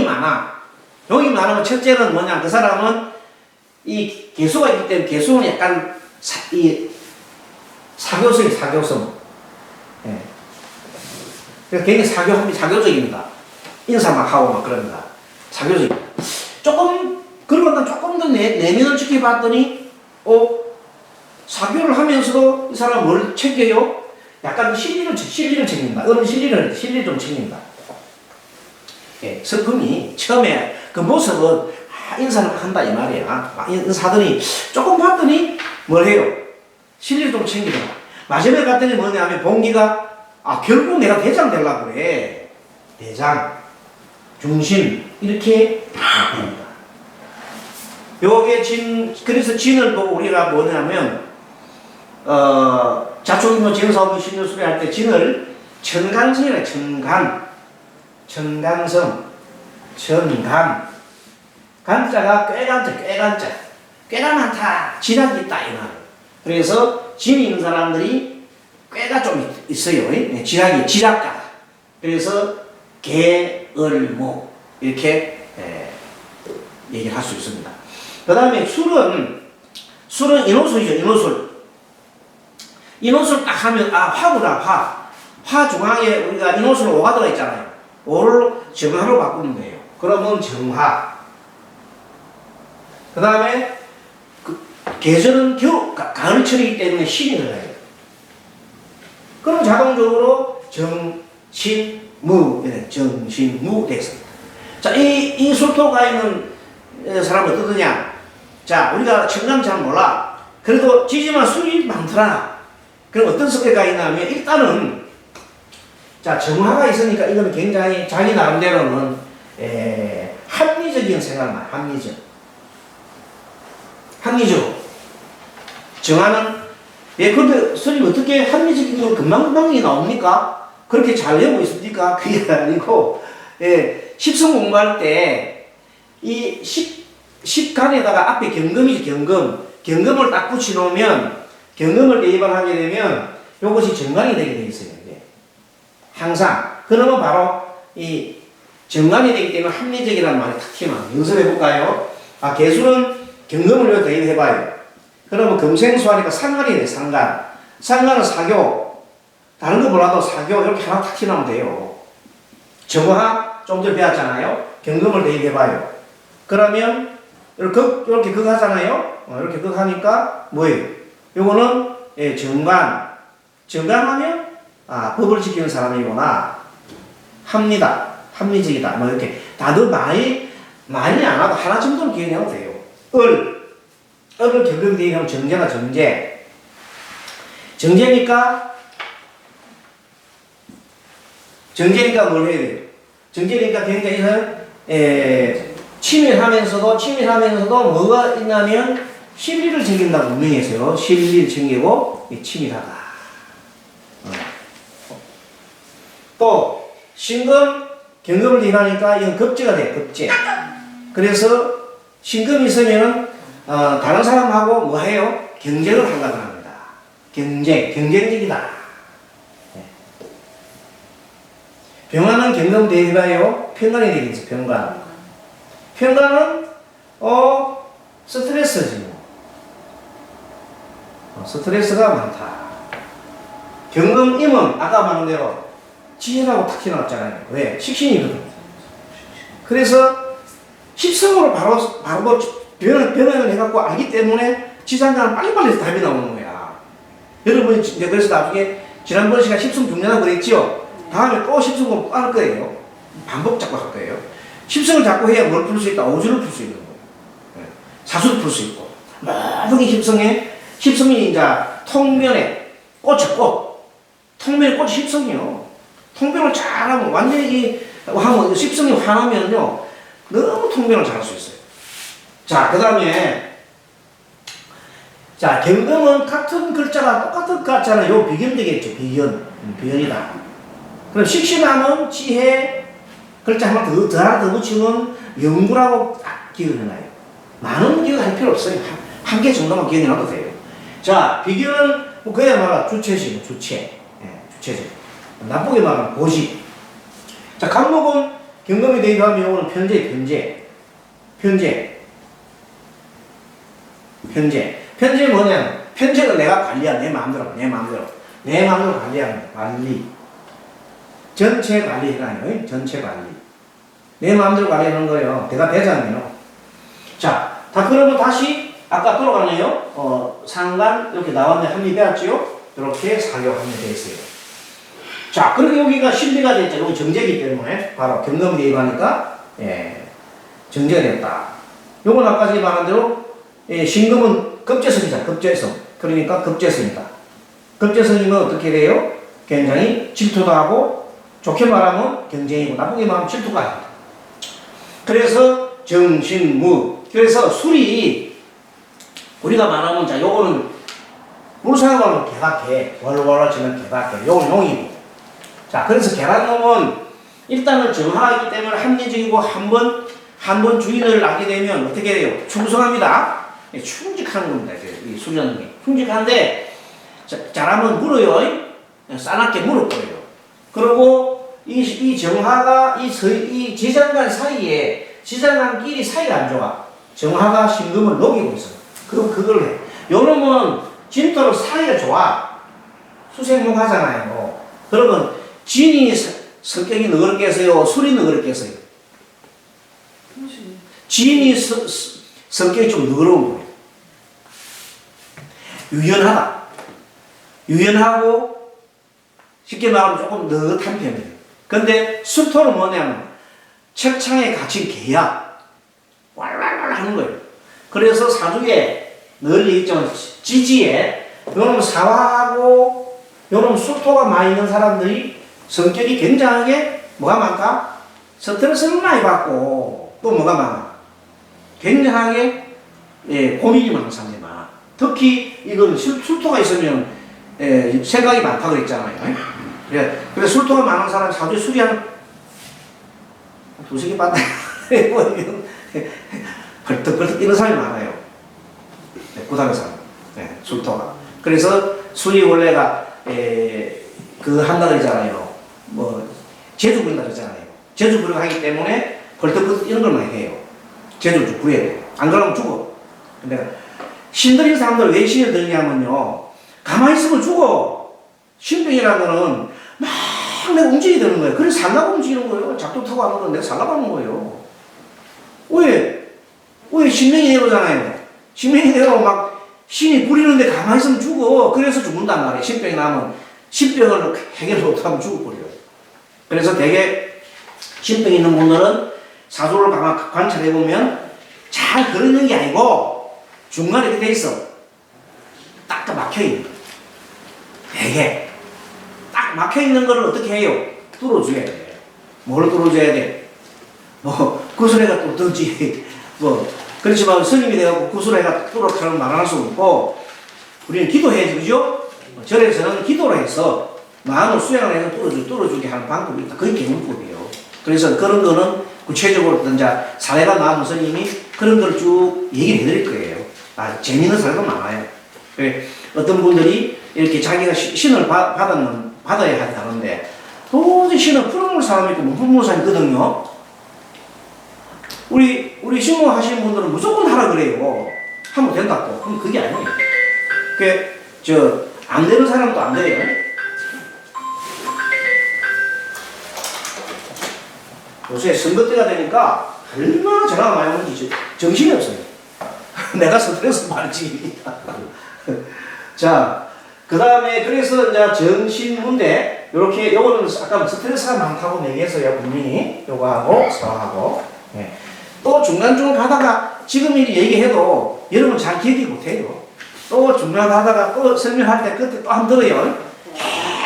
용이 많아. 용이 많으면 첫째는 뭐냐, 그 사람은 이 개수가 있기 때문에 개수는 약간 사, 이 사교성이 사교성. 예. 그래서 굉장히 사교, 사교적입니다. 인사 막 하고 막 그럽니다. 사교적입니다. 조금, 그러고 난 조금 더 내, 내면을 지켜봤더니, 어, 사교를 하면서도 이 사람 뭘 챙겨요? 약간 실리를, 실리를 챙긴다. 어른 실리를, 실리를 좀 챙긴다. 예, 성금이 처음에 그 모습은 아, 인사를 한다 이 말이야. 막 인사하더니 조금 봤더니 뭘 해요? 실리를 좀 챙기더라. 마지막에 갔더니 뭐냐면 봉기가 아 결국 내가 대장 되려고 그래. 대장, 중심 이렇게 됩니다. 요게 진 그래서 진을 보고 우리가 뭐냐면 어 자초기모 진사오미 신유수리 할때 진을 천간성이라 천간 천간성 천간 간자가 꾀간자 꾀간자 꾀가 많다 지략이 있다 이 말. 그래서 진이 있는 사람들이 꾀가 좀 있- 있어요. 예, 지략이 지략가. 그래서 개얼모 이렇게 예, 얘기를 할 수 있습니다. 그 다음에 술은 술은 인호술이죠 인호술. 인호술 딱 하면 아 화구나 화. 화 중앙에 우리가 인호술 오가 들어 있잖아요. 오를 정화로 바꾸면 돼요. 그러면 정화. 그 다음에 그 계절은 겨울 가- 가을철이기 때문에 신이 들어가요. 그럼 자동적으로 정 신무 이래 정신무 됐습니다. 자, 이, 이 술토가 있는 어, 사람은 어떠느냐? 자, 우리가 청남 잘 몰라. 그래도 지지만 술이 많더라. 그럼 어떤 성격가 있냐면 일단은 자 정화가 있으니까 이거는 굉장히 자기 나름대로는 에, 합리적인 생각만 합리적. 합리적. 정화는 예, 근데 스님 어떻게 합리적인 거 금방금방이 나옵니까? 그렇게 잘 외우고 있습니까? 그게 아니고, 예, 십성 공부할 때, 이 십, 십간에다가 앞에 경금이죠, 경금. 경금을 딱 붙여놓으면, 경금을 대입을 하게 되면, 요것이 정관이 되게 돼 있어요. 항상. 그러면 바로, 이, 정관이 되기 때문에 합리적이라는 말이 탁 튀어나와요. 연습해볼까요? 아, 개수는 여기 대입해봐요. 그러면 금생수 하니까 상관이 돼, 상관. 상관은 사교. 다른 거 몰라도 사교 이렇게 하나 탁 튀어나오면 돼요. 정화 좀 전에 배웠잖아요. 경금을 대입해봐요. 그러면 극, 이렇게 극 하잖아요. 어, 이렇게 극 하니까 뭐예요? 요거는 예, 정관. 정관하면 아 법을 지키는 사람이구나. 합니다. 합리적이다. 뭐 이렇게 다들 많이 많이 안 하고 하나 정도는 기억하면 돼요. 을 을을 경금 대입하면 정제나 정제. 정제니까 정제니까 뭘 해야 돼요? 정제니까 굉장히 에, 치밀하면서도 치밀하면서도 뭐가 있냐면 실리를 챙긴다고 분명히 했어요. 실리를 챙기고 이 치밀하다. 어. 또 신금 경금을 대입하니까 이건 급제가 돼 급제. 그래서 신금이 있으면은 어, 다른 사람하고 뭐 해요? 경쟁을 하려고 합니다. 경쟁, 경쟁적이다. 네. 병화는 경금 대입하여 평간이 되겠죠, 평간. 평간은, 어, 스트레스지. 뭐. 어, 스트레스가 많다. 경금 임은 아까 말한 대로 지혜라고 탁 튀어나왔잖아요. 왜? 식신이거든. 그래서 십성으로 바로, 바로 뭐 변, 변화를 해갖고 알기 때문에 지상가는 빨리빨리 답이 나오는 거야. 여러분이 그래서 나중에 지난번 시간 십성 중요하다고 그랬지요? 다음에 또 십성을 할 거예요. 반복 자꾸 할 거예요. 십성을 자꾸 해야 뭘 풀 수 있다? 오주를 풀 수 있는 거예요. 예. 사수를 풀수 있고. 모든 게 십성에, 십성이 이제 통면에 꽃. 통면에 꽃이 십성이요. 통변을 잘하면 완전히 이 하면 십성이 화나면요 너무 통변을 잘할 수 있어요. 자, 그 다음에 자 경금은 같은 글자가 똑같은 것 같잖아요. 요 비견 되겠죠. 비견, 음, 비견이다. 그럼 식신하면 지혜 글자 하나 더, 더 하나 더 붙이면 영구라고 딱 기억을 해놔요. 많은 기억할 필요 없어요. 한 개 정도만 기억해놔도 돼요. 자, 비견은 뭐 그야말로 주체식, 주체. 예, 주체적. 나쁘게 말하면 고식. 자, 간목은 경금이 대입하면 요거는 편제, 편제. 편제. 편제. 편제 뭐냐? 편제는 내가 관리한 내 마음대로, 내 마음대로. 내 마음대로 관리하는 관리. 전체 관리해라요. 전체 관리. 내 마음대로 관리하는 거예요. 내가 대장이에요. 자, 다 그러면 다시 아까 돌아가네요. 어, 상관 이렇게 나왔네. 합리 배웠지요? 이렇게 사교하면 되겠어요. 자, 그리고 여기가 신비가 됐죠. 여기 정제기 때문에 바로 경금 대입하니까 예, 정제가 됐다. 요건 아까 전에 말한 대로 예, 신금은 급제성이잖아. 급제성. 그러니까 급제성이다. 급제성이면 어떻게 돼요? 굉장히 질투도 하고 좋게 말하면 경쟁이고 나쁘게 말하면 질투가 아니다. 그래서 정신무. 그래서 술이 우리가 말하면 자 요거는 물사용하면 개각해. 월월월 치면 개각해. 요건 용이고. 자 그래서 계란놈은 일단은 정하이기 때문에 합리적이고 한번 한 번 주인을 낳게 되면 어떻게 돼요? 충성합니다. 예, 충직하는 겁니다. 이 수련은 게 충직한데 자, 잘하면 물어요. 싸납게 물어버려요. 그리고 이, 이 정화가 이, 서, 이 지장간 사이에 지장간끼리 사이가 안 좋아. 정화가 신금을 녹이고 있어. 그럼 그걸 해. 요놈은 진토로 사이가 좋아. 수생목 하잖아요. 그러면 진이 서- 성격이 너그럽겠어요? 술이 너그럽겠어요? 진이 서- 서- 성격이 좀 너그러운 거예요. 유연하다. 유연하고 쉽게 말하면 조금 느긋한 편이에요. 근데 술토는 뭐냐면 책창에 갇힌 개야. 왈왈왈 하는 거예요. 그래서 사주에 널리 있지만 지지에 요놈 사화하고 요놈 술토가 많이 있는 사람들이 성격이 굉장하게 뭐가 많다? 스트레스를 많이 받고 또 뭐가 많아? 굉장하게 예, 고민이 많은 사람들이 많아. 특히 이건 술, 술토가 있으면 예, 생각이 많다 그랬잖아요. 그래, 그래 술토가 많은 사람 사주에 술이 한 두세 개 받다. 벌떡벌떡 뛰는 사람이 많아요. 네, 구단의 사람. 네, 술토가. 그래서 술이 원래가 에, 그 한다 그러잖아요. 뭐 제주 부린다 그러잖아요. 제주 부리고 하기 때문에 벌떡벌떡 뛰는 걸 많이 해요. 제주를 좀 부려야 돼요. 안 그러면 죽어. 근데 신들인 사람들 왜 신을 들냐면요. 가만히 있으면 죽어. 신병이라는 거는 막 내가 움직이게 되는 거예요. 그래서 살라고 움직이는 거예요. 작두 타고 하는 건 내가 살라고 하는 거예요. 왜? 왜 신명이 내려오잖아요. 신명이 내려오면 막 신이 부리는데 가만히 있으면 죽어. 그래서 죽는단 말이에요. 신병이 나면 신병을 해결 못하면 죽어버려요. 그래서 대개 신병이 있는 분들은 사주를 가만 관찰해 보면 잘 그리는 게 아니고 중간에 이렇게 돼 있어. 딱 막혀 있는 거. 되게 딱 막혀 있는 거를 어떻게 해요? 뚫어줘야 돼. 뭘 뚫어줘야 돼? 뭐 구슬해가 뚫든지 뭐 그렇지만 스님이 돼갖고 구슬해가 뚫어가는 말할 수 없고 우리는 기도해야지 그죠? 절에서는 기도를 해서 마음을 수양을 해서 뚫어주, 뚫어주게 하는 방법이 있다. 그게 개문법이에요. 그래서 그런 거는 구체적으로 어떤 자 사례가 나온 스님이 그런 걸 쭉 얘기를 해드릴 거예요. 아, 재미있는 사례가 많아요. 그래, 어떤 분들이 이렇게 자기가 시- 신을 받, 받았는, 받아야 한다는데 도저히 신을 풀어놓을 사람이 있고 못 풀어놓을 사람이 있거든요. 우리, 우리 신고 하시는 분들은 무조건 하라 그래요. 하면 된다고. 그럼 그게 아니에요. 그, 저, 안 되는 사람도 안 돼요. 요새 선거 때가 되니까 얼마나 전화가 많이 오는지 저- 정신이 없어요. 내가 스트레스 받지. 자, 그 다음에 그래서 이제 정신 문제 요렇게 요거는 아까 스트레스가 많다고 얘기했어요 분명히 요거하고 서하고 예. 또 중간중간 가다가 지금 이 얘기해도 여러분 잘 기억이 못해요 또 중간 가다가 또 설명할 때 그때 또한번 들어요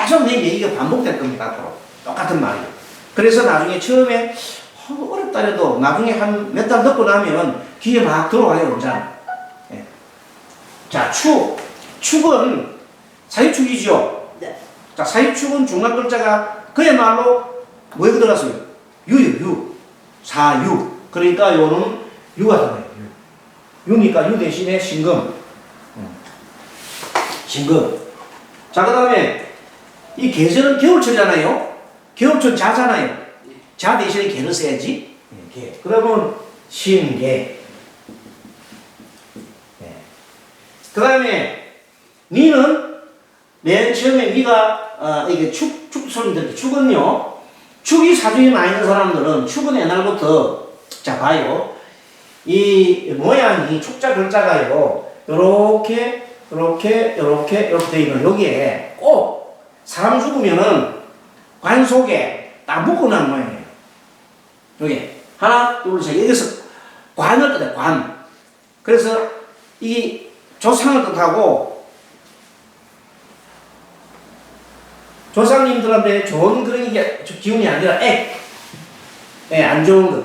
계속 내 얘기가 반복될 겁니다 앞으로 똑같은 말이에요 그래서 나중에 처음에 어, 어렵다 해도 나중에 한 몇달 듣고 나면 귀에 막 들어와요 언제나 예. 자, 축. 축은 사유축이죠. 네. 자, 사유축은 중간 글자가 그야말로 뭐에 들어갔어요? 유요, 유. 사유. 그러니까 요는 유가 들어가요. 유. 유니까 유 대신에 신금. 음. 신금. 자, 그 다음에 이 계절은 겨울철이잖아요. 겨울철 자잖아요. 자 대신에 개를 써야지. 예, 개. 그러면 신개. 예. 그 다음에 니는 맨 처음에 니가 어, 이게 축, 축 소리 들때 축은요. 축이 사주에 많이 있는 사람들은 축은 옛날부터 자 봐요. 이 모양이 축자 글자가요. 요렇게 요렇게 요렇게 요렇게 돼 있는 여기에 꼭 사람 죽으면은 관 속에 딱 묶어놓은 모양이에요. 여기 하나 둘 셋 여기서 관을 뜻해 관. 그래서 이 조상을 뜻하고 조상님들한테 좋은 그런 게 기운이 아니라 액, 예, 안 좋은 것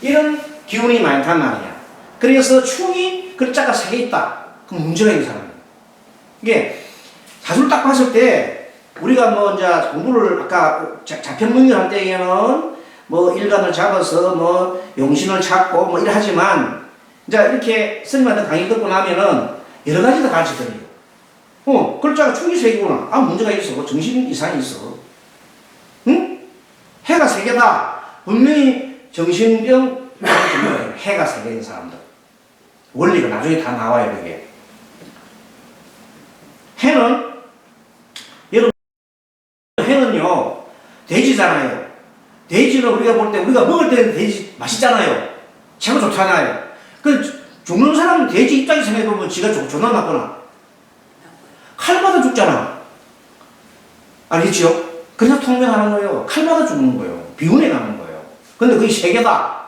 이런 기운이 많단 말이야. 그래서 충이 글자가 세 개 있다. 그럼 문제가 있는 사람이야. 이게 사주를 딱 봤을 때 우리가 뭐 이제 공부를 아까 자- 자편문열 할 때에는 뭐 일간을 잡아서 뭐 용신을 찾고 뭐 이래 하지만 이제 이렇게 스님한테 강의 듣고 나면은 여러 가지 다 가르쳐 드려요. 어, 글자가 충이 세 개구나. 아, 문제가 있어. 뭐 정신 이상이 있어. 응? 해가 세 개다. 분명히 정신병. 해가 세 개인 사람들. 원리가 나중에 다 나와요, 그게. 해는, 여러분, 해는요, 돼지잖아요. 돼지는 우리가 볼 때, 우리가 먹을 때는 돼지 맛있잖아요. 최고 좋잖아요. 그, 죽는 사람은 돼지 입장에서 생각해보면 지가 좋, 존나 나쁘나. 칼 맞아 죽잖아. 알겠지요? 그래서 통명하는 거예요. 칼 맞아 죽는 거예요. 비운에 가는 거예요. 근데 그게 세 개다.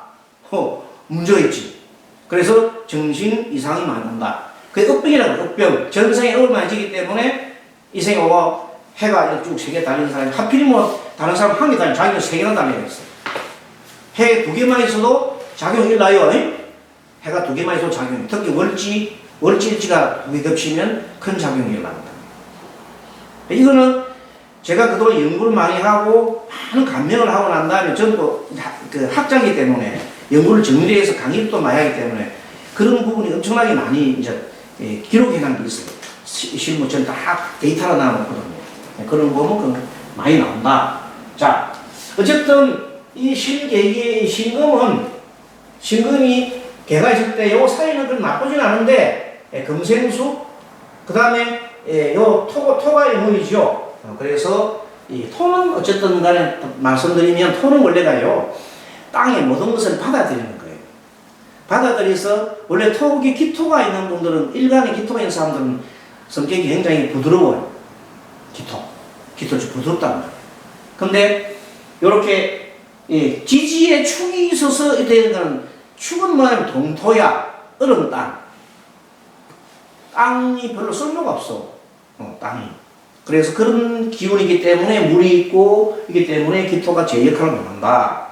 어, 문제가 있지. 그래서 정신 이상이 많는다. 그게 억병이라고 억병. 전생에 억을 지기 때문에 이 생에 오고 해가 이렇게 쭉세 개 달리는 사람이 하필이면 뭐 다른 사람 한 개 달리는 자기는 세 개나 달려있어. 해 두 개만 있어도 작용이 일나요. 잉? 해가 두 개만 있어도 작용이. 특히 월지, 월지일지가 두 개 겹치면 큰 작용이 일어납니다. 이거는 제가 그동안 연구를 많이 하고 많은 감명을 하고 난 다음에 저는 또그 학자이기 때문에 연구를 정리해서 강의를 또 많이 하기 때문에 그런 부분이 엄청나게 많이 이제 예, 기록해 놓은 게 있어요. 시- 실무 전 다 데이터로 나오거든요. 예, 그런 거 보면 그 많이 나온다. 자, 어쨌든 이 신계기의 신금은 신금이 개가 있을 때 요 사이는 그 나쁘진 않은데 예, 금생수 그 다음에 예, 요 토, 토가 영문이죠. 어, 그래서 이 토는 어쨌든 간에 말씀드리면 토는 원래가요 땅에 모든 것을 받아들이는 거예요. 받아들여서 원래 토기 기토가 있는 분들은 일간의 기토가 있는 사람들은 성격이 굉장히 부드러워요. 기토. 기토 좀 부드럽단 말이에요. 근데 요렇게 예, 지지에 축이 있어서 이렇게 되는 거는 축은 뭐냐면 동토야. 얼음 땅. 땅이 별로 쓸모가 없어. 어, 땅이. 그래서 그런 기운이기 때문에 물이 있고, 이기 때문에 기토가 제 역할을 못한다.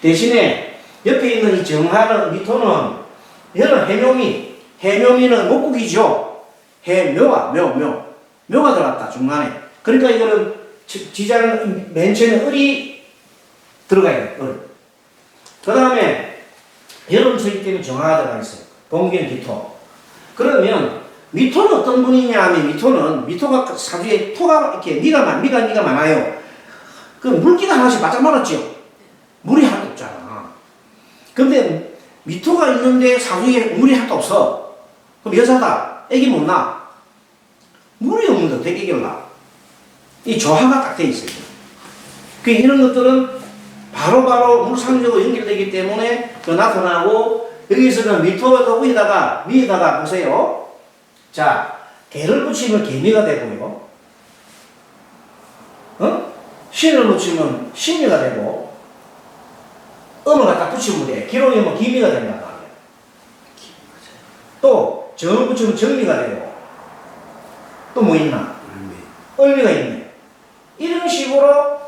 대신에 옆에 있는 이 정하는 미토는, 얘는 해묘미. 해묘미는 목국이죠. 해묘가, 묘, 묘. 묘가 들어갔다, 중간에. 그러니까 이거는 지- 지장 맨 처음에 을이 들어가야 돼, 을. 그 다음에 여름 서기 때문에 정화가 들어가 있어요. 봉기는 기토. 그러면 미토는 어떤 분이냐 하면 미토는 미토가 그 사주에 토가 이렇게 미가 많 미가 미가 많아요. 그 물기가 하나씩 바짝 말았죠. 물이 하나도 없잖아. 근데 미토가 있는데 사주에 물이 하나도 없어. 그럼 여자다. 애기 못 낳아. 물이 없는데 어떻게 낳아? 이 조화가 딱 돼 있어요. 그 이런 것들은 바로바로 물상적으로 연결되기 때문에 그 나타나고 여기서는 미토가 위에다가 위에다가 보세요. 자, 개를 붙이면 개미가 되고요. 어? 신을 붙이면 신미가 되고, 음을 갖다 붙이면 돼. 기록이면 기미가 된단. 또, 정을 붙이면 정미가 되고, 또 뭐 있나? 을미가 있네. 이런 식으로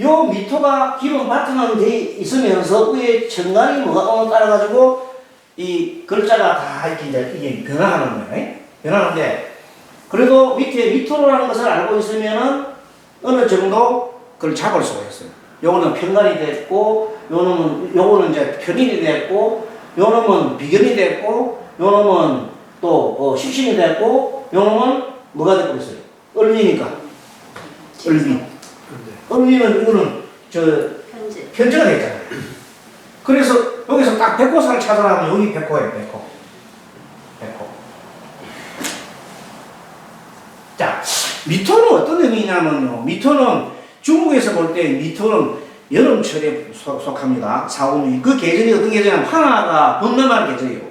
요 미토가 기본 바탕으로 돼 있으면서 위에 천간이 뭐가 따라가지고 이 글자가 다 이렇게 이제 이게 변화하는 거예요. 변하는데 그래도 밑에 미토라는 것을 알고 있으면은 어느 정도 그걸 잡을 수가 있어요. 요거는 편간이 됐고, 요놈은, 요거는 이제 편인이 됐고, 요놈은 비견이 됐고, 요놈은 또, 어, 십신이 됐고, 요놈은 뭐가 있어요? 을미니까. 을미. 을미는 이거는 저 현재 현재가 됐잖아요. 그래서 여기서 딱 백호사를 찾아나면 여기 백호예요, 백호. 백호. 자, 미토는 어떤 의미냐면요. 미토는 중국에서 볼 때 미토는 여름철에 속- 속합니다. 사오미. 그 계절이 어떤 계절이냐면 황하가 범람하는 계절이에요.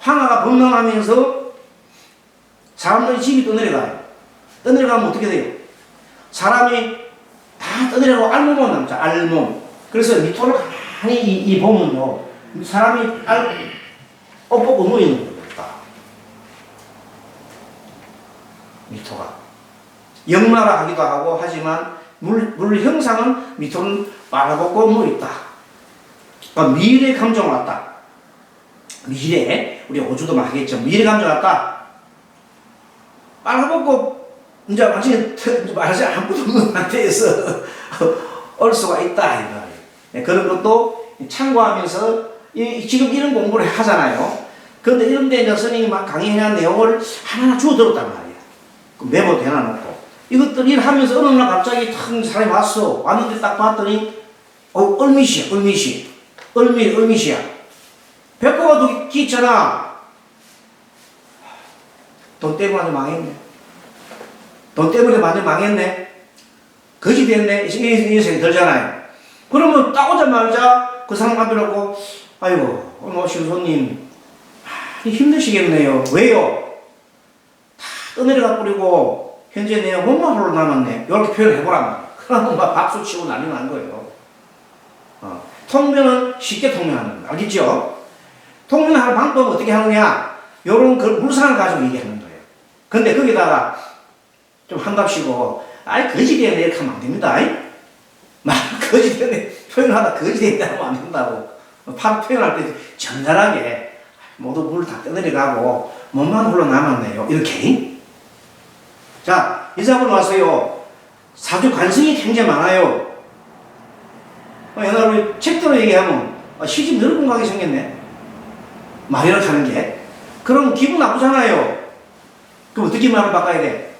황하가 범람하면서 사람들이 집이 떠내려가요. 떠내려가면 어떻게 돼요? 사람이 다 떠내려가고 알몸만 남죠. 알몸. 그래서 미토를 가만히 이, 이 보면요. 사람이 알, 엎보고 누워있는 겁니다. 미토가. 역마라 하기도 하고 하지만 물, 물 형상은 미토는 빨아먹고 누워있다. 그러니까 미래 감정을 왔다. 미래, 우리 오주도 막 하겠죠. 미래 감정 왔다. 빨아먹고 이제 트- 말하지 아무도 없는 상태에서 올 수가 있다 이 말이에요. 네, 그런 것도 참고하면서 이, 지금 이런 공부를 하잖아요. 그런데 이런 데 이제 스님이 막 강의한 내용을 하나하나 주워 들었단 말이에요. 그 메모 대놔놓고 이것들 일 하면서 어느 날 갑자기 탁 사람이 왔어. 왔는데 딱 봤더니 어 얼미시야 얼미시 얼미 얼미시야 백호가 도 있잖아. 돈 때문에 망했네. 돈 때문에 완전 망했네. 거지 됐네. 이, 이, 이 생각이 들잖아요. 그러면 딱 오자마자 그 사람 앞에 놓고, 아이고, 오늘 오신 손님, 많이 힘드시겠네요. 왜요? 다 떠내려가 버리고, 현재 내 홀로 남았네. 이렇게 표현을 해보란 말이야. 그러면 막 박수 치고 난리 난 거예요. 어. 통면은 쉽게 통면하는 겁니다. 알겠죠? 통면하는 방법은 어떻게 하느냐? 요런 그 물상을 가지고 얘기하는. 근데 거기다가 좀 한답시고, 아이, 거지되네. 이렇게 하면 안 됩니다. 말, 거지되네. 표현하다 거지되네 하면 안 된다고. 파, 표현할 때 정갈하게 모두 물다 떠내려가고, 몸만 홀로 남았네요. 이렇게. 자, 이사분 와서요. 사주 관성이 굉장히 많아요. 어, 옛날 우리 책대로 얘기하면, 아, 시집 넓은 가게 생겼네. 막 이렇게 하는 게. 그럼 기분 나쁘잖아요. 그럼 어떻게 말을 바꿔야 돼?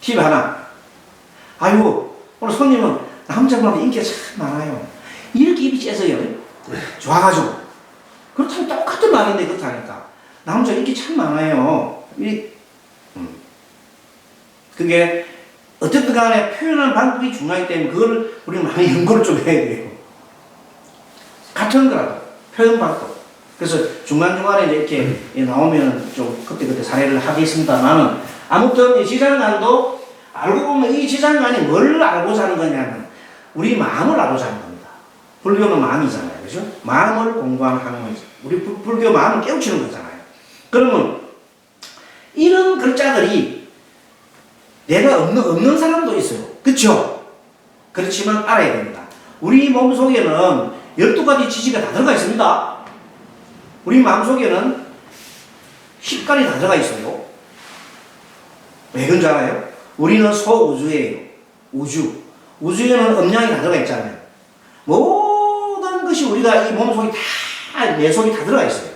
팁 하나. 아이고, 오늘 손님은 남자분한테 인기가 참 많아요. 이렇게 입이 째서요. 좋아가지고. 그렇다면 똑같은 말인데, 그렇다니까. 남자 인기 참 많아요. 이, 음. 그게, 어쨌든 간에 표현하는 방법이 중요하기 때문에 그걸 우리는 많이 연구를 좀 해야 돼요. 같은 거라도, 표현 방법. 그래서 중간중간에 이렇게 나오면 좀 그때그때 사례를 하겠습니다만은 아무튼 이 지장간도 알고 보면 이 지장간이 뭘 알고자 하는 거냐면 우리 마음을 알고자 하는 겁니다. 불교는 마음이잖아요. 그죠? 마음을 공부하는 학문이죠. 우리 불, 불교 마음을 깨우치는 거잖아요. 그러면 이런 글자들이 내가 없는, 없는 사람도 있어요. 그쵸? 그렇지만 알아야 됩니다. 우리 몸 속에는 12가지 지지가 다 들어가 있습니다. 우리 마음속에는 10간이 다 들어가 있어요. 왜 그런 줄 알아요? 우리는 소우주예요. 우주. 우주에는 음량이 다 들어가 있잖아요. 모든 것이 우리가 이 몸속에 다, 내 속에 다 들어가 있어요.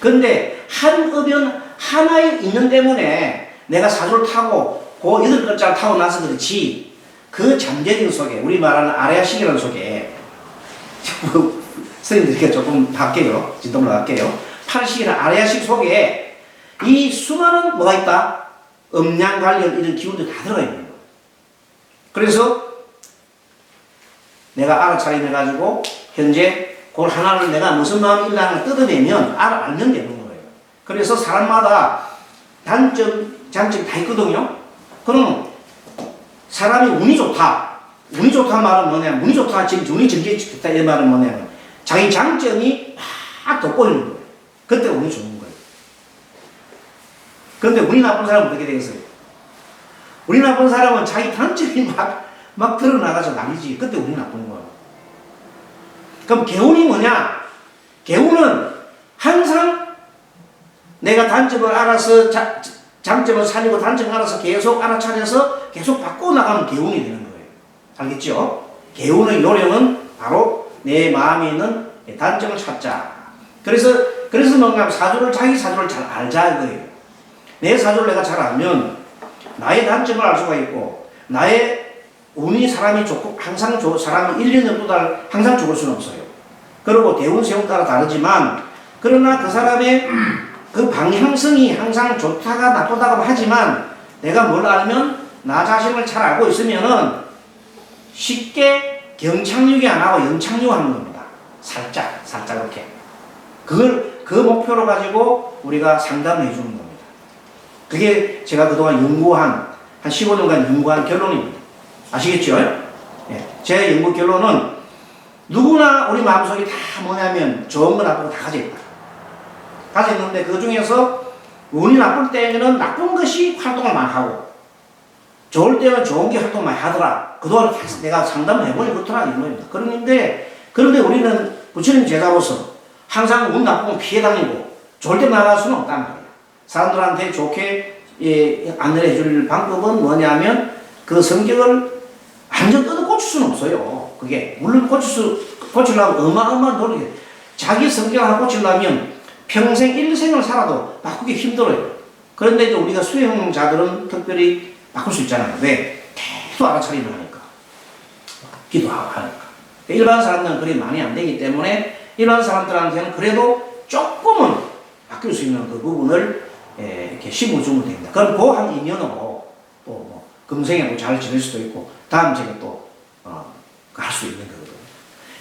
근데 한 읍연 하나에 있는 때문에 내가 사주를 타고 그 여덟 글자를 타고 나서 그렇지 그 잠재력 속에 우리 말하는 아래아식이라는 속에 선생님들께 조금 바뀌어요. 진동을 할게요. 팔식이나 아래아식 속에 이 수많은 뭐가 있다? 음양 관련 이런 기운들이 다 들어가 있는 거예요. 그래서 내가 알아차림해가지고 현재 그걸 하나를 내가 무슨 마음이 일하는 뜯어내면 알아 알면 되는 거예요. 그래서 사람마다 단점, 장점이 다 있거든요. 그럼 사람이 운이 좋다. 운이 좋다 말은 뭐냐면 운이 좋다 지금 운이 정해졌다 이 말은 뭐냐면 자기 장점이 막 돋보이는 거예요. 그때 운이 좋은 거예요. 그런데 운이 나쁜 사람은 어떻게 되겠어요? 운이 나쁜 사람은 자기 단점이 막, 막 드러나가서 난리지. 그때 운이 나쁜 거예요. 그럼 개운이 뭐냐? 개운은 항상 내가 단점을 알아서 자, 장점을 살리고 단점을 알아서 계속 알아차려서 계속 바꿔나가면 개운이 되는 거예요. 알겠죠? 개운의 요령은 바로 내 마음에 있는 단점을 찾자. 그래서, 그래서 뭔가 사주를, 자기 사주를 잘 알자 이거예요. 내 사주를 내가 잘 알면 나의 단점을 알 수가 있고, 나의 운이 사람이 좋고 항상 좋 사람이 1년 정도 달 항상 좋을 수는 없어요. 그리고 대운 세운 따라 다르지만 그러나 그 사람의 그 방향성이 항상 좋다가 나쁘다고 하지만 내가 뭘 알면 나 자신을 잘 알고 있으면은 쉽게 경착륙이 안 하고 연착륙하는 겁니다. 살짝 살짝 이렇게 그걸 그 목표로 가지고 우리가 상담을 해주는 겁니다. 그게 제가 그동안 연구한 한 15년간 연구한 결론입니다. 아시겠죠? 예. 제 연구 결론은 누구나 우리 마음속에 다 뭐냐면 좋은 거 나쁜 거다 가져 있다. 가져 있는데 그 중에서 운이 나쁠 때에는 나쁜 것이 활동을 많이 하고 좋을 때는 좋은 게 활동 많이 하더라. 그동안 계속 내가 상담을 해보니 그렇더라 이런 겁니다. 그런데 그런데 우리는 부처님 제자로서 항상 운 나쁘면 피해 다니고 좋을 때 나갈 수는 없단 말이에요. 사람들한테 좋게 예, 안내해 줄 방법은 뭐냐면 그 성격을 완전 뜯어 고칠 수는 없어요. 그게 물론 고칠 수 고치려면 어마어마한 노력이 자기 성격을 고치려면 평생 일생을 살아도 바꾸기 힘들어요. 그런데 이제 우리가 수행자들은 특별히 바꿀 수 있잖아요. 왜? 계속 알아차리를 하니까. 기도하고 하니까. 일반 사람들은 그리 많이 안 되기 때문에 일반 사람들한테는 그래도 조금은 바뀔 수 있는 그 부분을 에, 이렇게 심어주면 됩니다. 그럼 그 한 2년으로 또 뭐 금생에도 잘 지낼 수도 있고 다음 생에 또 어, 할수 있는 거거든요.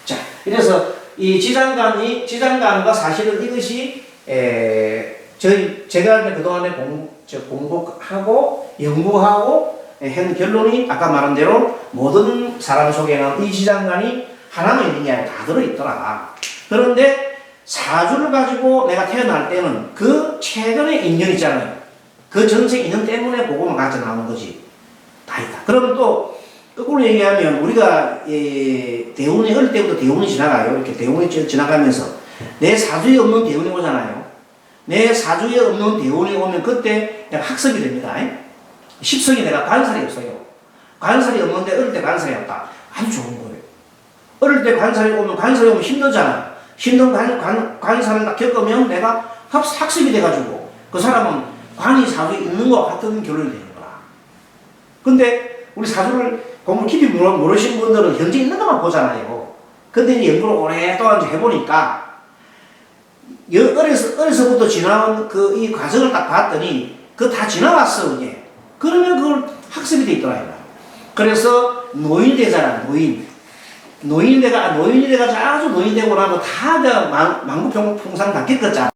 자, 이래서 이 지장간이 지장간과 사실은 이것이 에, 저희 제가 그동안에 공, 저 공부하고 연구하고 에, 한 결론이 아까 말한 대로 모든 사람 속에는 이 지장간이 하나만 아니라 다 들어있더라. 그런데 사주를 가지고 내가 태어날 때는 그 최근의 인연 있잖아요. 그 전생 인연 때문에 그거만 가져 나온 거지. 다 있다. 그러면 또 거꾸로 얘기하면 우리가 예, 대운이 어릴 때부터 대운이 지나가요. 이렇게 대운이 지- 지나가면서 내 사주에 없는 대운이 오잖아요. 내 사주에 없는 대운이 오면 그때 내가 학습이 됩니다. 십성이 내가 관살이 없어요. 관살이 없는데 어릴 때 관살이 없다. 아주 좋은 거예요. 어릴 때 관살이 오면 관살이 오면 힘들잖아. 힘든 관, 관, 딱 겪으면 내가 학, 학습이 돼가지고 그 사람은 관이 사주에 있는 것 같은 결론이 되는 거야. 근데 우리 사주를 공부 깊이 모르- 모르신 분들은 현재 있는 것만 보잖아요. 근데 연구를 오랫동안 해보니까 여- 어려서, 어려서부터 지나온 그 이 과정을 딱 봤더니 그거 다 지나왔어, 이제. 그러면 그걸 학습이 돼 있더라, 이거. 그래서 노인이 되잖아, 노인. 노인이 돼가, 노인이 돼가지고 아주 노인이 되고 나면 다 망, 망구평상 다 겪었잖아.